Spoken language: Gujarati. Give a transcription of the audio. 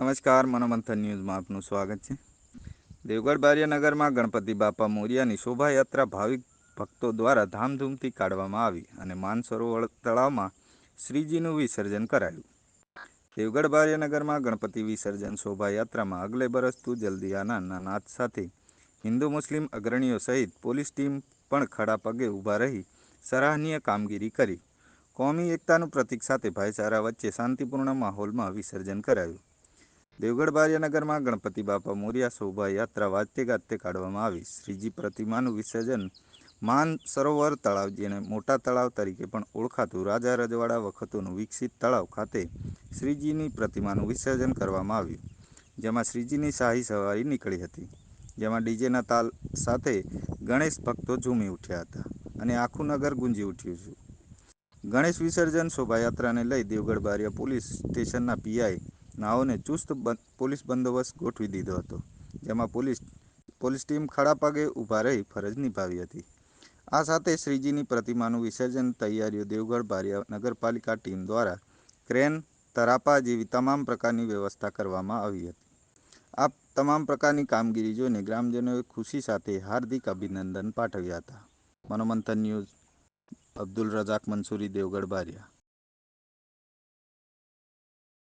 નમસ્કાર, મનોમંથન ન્યૂઝમાં આપનું સ્વાગત છે. દેવગઢ બારિયાનગરમાં ગણપતિ બાપા મોરિયાની શોભાયાત્રા ભાવિક ભક્તો દ્વારા ધામધૂમથી કાઢવામાં આવી અને માનસરોવર તળાવમાં શ્રીજીનું વિસર્જન કરાયું. દેવગઢ બારિયાનગરમાં ગણપતિ વિસર્જન શોભાયાત્રામાં અગલે બરસ તું જલ્દી આનાના નાદ સાથે હિન્દુ મુસ્લિમ અગ્રણીઓ સહિત પોલીસ ટીમ પણ ખડા પગે ઊભા રહી સરાહનીય કામગીરી કરી. કોમી એકતાનું પ્રતીક સાથે ભાઈચારા વચ્ચે શાંતિપૂર્ણ માહોલમાં વિસર્જન કરાયું. દેવગઢ બારિયાનગરમાં ગણપતિ બાપા મોરિયા શોભાયાત્રા વાજતે ગાજતે કાઢવામાં આવી. શ્રીજી પ્રતિમાનું વિસર્જન માન સરોવર તળાવ જેને મોટા તળાવ તરીકે પણ ઓળખાતું રાજા રજવાડા વખતોનું વિકસિત તળાવ ખાતે શ્રીજીની પ્રતિમાનું વિસર્જન કરવામાં આવ્યું, જેમાં શ્રીજીની શાહી સવારી નીકળી હતી, જેમાં ડીજેના તાલ સાથે ગણેશ ભક્તો ઝૂમી ઉઠ્યા હતા અને આખું નગર ગુંજી ઉઠ્યું છે. ગણેશ વિસર્જન શોભાયાત્રાને લઈ દેવગઢ બારિયા પોલીસ સ્ટેશનના પીઆઈ નાઓને ચુસ્ત પોલીસ બંદોબસ્ત ગોઠવી દીધો હતો, જેમાં પોલીસ પોલીસ ટીમ ખડા પગે ઊભા રહી ફરજ નિભાવી હતી. આ સાથે શ્રીજીની પ્રતિમાનું વિસર્જન તૈયારીઓ દેવગઢ બારિયા નગરપાલિકા ટીમ દ્વારા ક્રેન, તરાપા જેવી તમામ પ્રકારની વ્યવસ્થા કરવામાં આવી હતી. આ તમામ પ્રકારની કામગીરી જોઈને ગ્રામજનોએ ખુશી સાથે હાર્દિક અભિનંદન પાઠવ્યા હતા. મનોમંથન ન્યૂઝ, અબ્દુલ રજાક મંસૂરી, દેવગઢ બારિયા.